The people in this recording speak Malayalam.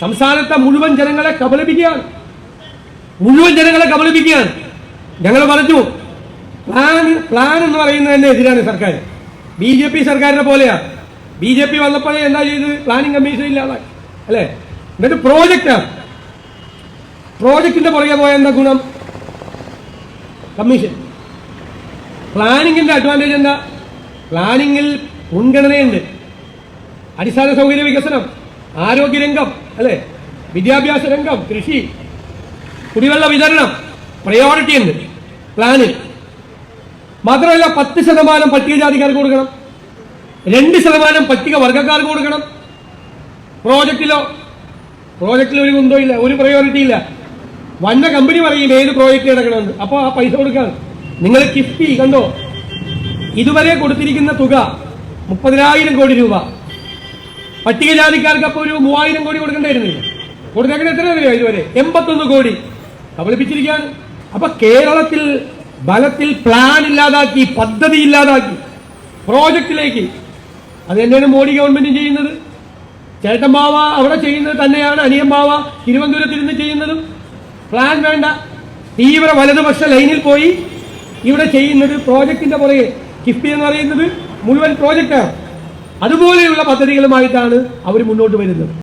സംസ്ഥാനത്തെ മുഴുവൻ ജനങ്ങളെ കബളിപ്പിക്കുകയാണ്. മുഴുവൻ ജനങ്ങളെ കബളിപ്പിക്കുകയാണ്. ഞങ്ങൾ പറഞ്ഞു പ്ലാൻ പ്ലാൻ എന്ന് പറയുന്നതിന് എതിരാണ് സർക്കാർ. ബി ജെ പി സർക്കാരിനെ പോലെയാണ് ബി ജെ പി വന്നപ്പോഴേ എന്താ ചെയ്തത് പ്ലാനിംഗ് കമ്മീഷൻ ഇല്ലാതാക്കി. അല്ലേ? എന്നിട്ട് പ്രോജക്റ്റാണ് പ്രോജക്റ്റിന്റെ പുറകെ പോയ എന്താ ഗുണം? കമ്മീഷൻ. പ്ലാനിങ്ങിന്റെ അഡ്വാന്റേജ് എന്താ? പ്ലാനിങ്ങിൽ മുൻഗണനയുണ്ട്. അടിസ്ഥാന സൗകര്യ വികസനം ആരോഗ്യരംഗം അല്ലേ? വിദ്യാഭ്യാസ രംഗം കൃഷി കുടിവെള്ള വിതരണം പ്രയോറിറ്റി ഉണ്ട്. പ്ലാനിൽ മാത്രമല്ല പത്ത് ശതമാനം പട്ടികജാതിക്കാർക്ക് കൊടുക്കണം. രണ്ട് ശതമാനം പട്ടിക വർഗക്കാർക്ക് കൊടുക്കണം. പ്രോജക്റ്റിലോ പ്രോജക്റ്റിൽ ഒരു കുന്തോ ഇല്ല ഒരു പ്രയോറിറ്റി ഇല്ല. വന്ന കമ്പനി പറയും ഏത് പ്രോജക്റ്റ് നടക്കണമെന്ന്. അപ്പോൾ ആ പൈസ കൊടുക്കാൻ നിങ്ങൾ കിഫ്റ്റി കണ്ടോ? ഇതുവരെ കൊടുത്തിരിക്കുന്ന തുക മുപ്പതിനായിരം കോടി രൂപ. പട്ടികജാതിക്കാർക്ക് അപ്പോൾ ഒരു മൂവായിരം കോടി കൊടുക്കേണ്ടായിരുന്നില്ല? കൊടുത്തേക്കണ എത്ര രൂപ ഇതുവരെ? എൺപത്തൊന്ന് കോടി. കബളിപ്പിച്ചിരിക്കുകയാണ്. അപ്പൊ കേരളത്തിൽ ബലത്തിൽ പ്ലാൻ ഇല്ലാതാക്കി പദ്ധതി ഇല്ലാതാക്കി പ്രോജക്റ്റിലേക്ക്. അത് തന്നെയാണ് മോഡി ഗവൺമെന്റ് ചെയ്യുന്നത്. ചേട്ടൻ ബാവ അവിടെ ചെയ്യുന്നത് തന്നെയാണ് അനിയൻ ബാവ തിരുവനന്തപുരത്ത് ഇരുന്ന് ചെയ്യുന്നതും. പ്ലാൻ വേണ്ട. തീവ്ര വലതുപക്ഷ ലൈനിൽ പോയി. ഇവിടെ ചെയ്യുന്നത് പ്രോജക്റ്റിന്റെ പുറകെ. കിഫ്ബി എന്ന് പറയുന്നത് മുഴുവൻ പ്രോജക്റ്റാണ്. അതുപോലെയുള്ള പദ്ധതികളുമായിട്ടാണ് അവർ മുന്നോട്ട് വരുന്നത്.